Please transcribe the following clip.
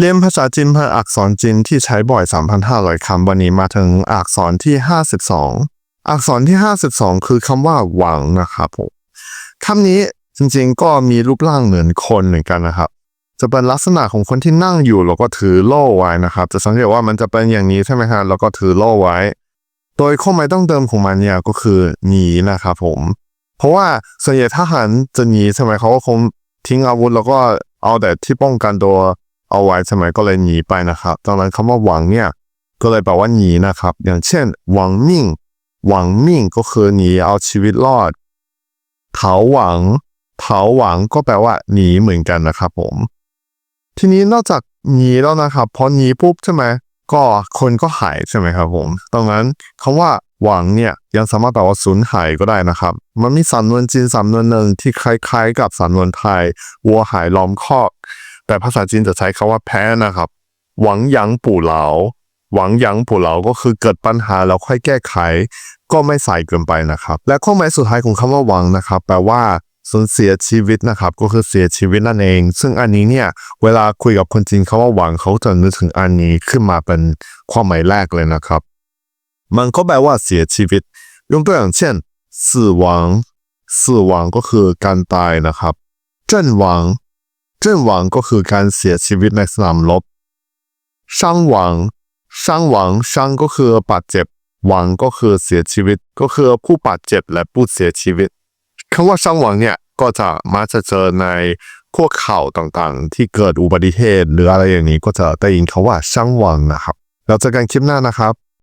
เรียนภาษาจีนผ่านอักษรจีนที่ใช้บ่อย 3,500 คำวันนี้มาถึงอักษรที่ 52 อักษรที่ 52 คือคำว่าหวังนะครับผมคำนี้จริงๆก็มีรูปร่างเหมือนคนเหมือนกันนะครับ จะเป็นลักษณะของคนที่นั่งอยู่แล้วก็ถือโล่ไว้นะครับ จะสังเกตว่ามันจะเป็นอย่างนี้ใช่ไหมฮะแล้วก็ถือโล่ไว้ โดยข้อหมายต้องเดิมของมันเนี่ยก็คือหนีนะครับผม เพราะว่าส่วนใหญ่ทหารจะหนีใช่ไหมเขาก็คงทิ้งอาวุธแล้วก็เอาแต่ที่ป้องกันตัว เอาไว้ใช่ไหมก็เลยหนีไปนะครับ ดังนั้นคำว่าหวังเนี่ยก็เลยแปลว่าหนีนะครับ อย่างเช่น หวังมิ่ง หวังมิ่งก็คือหนีเอาชีวิตรอดเถาหวังเถาหวังก็แปลว่าหนีเหมือนกันนะครับผม ทีนี้นอกจากหนีแล้วนะครับพอหนีปุ๊บใช่ไหมก็คนก็หายใช่ไหมครับผมดังนั้นคำว่าหวังเนี่ยยังสามารถแปลว่าสูญหายก็ได้นะครับ มันมีสำนวนจีนสำนวนหนึ่งที่คล้ายๆ กับสำนวนไทย วัวหายล้อมคอก แต่ภาษาจีนจะใช้คาว่าแพ้นะครับ หวังหยังปู่เหลา หวังหยังปู่เหลาก็คือเกิดปัญหาแล้วค่อยแก้ไข ก็ไม่สายเกินไปนะครับ และข้อหมายสุดท้ายของคำว่าหวังนะครับ แปลว่าสูญเสียชีวิตนะครับ ก็คือเสียชีวิตนั่นเอง ซึ่งอันนี้เนี่ย เวลาคุยกับคนจีนเขาว่าหวังเขาจะนึกถึงอันนี้ขึ้นมาเป็นความหมายแรกเลยนะครับ มันก็แปลว่าเสียชีวิต ยกตัวอย่างเช่นสื่อหวังสื่หวังก็คือการตายนะครับเจินหวัง เก็คือการเสียชีวิตในสนามรบ伤亡伤亡伤ก็คือบาดเจ็บ亡ก็คือเสียชีวิต ก็คือผู้บาดเจ็บและผู้เสียชีวิตคำว่าช่างหเนี่ยก็จะมาจะเจอในพวกข่าวต่างๆ ที่เกิดอุบัติเหตุหรืออะไรอย่างนี้ก็จะได้ยินคขาว่า伤亡นะครับ เราเจอกันคลิปหน้านะครับ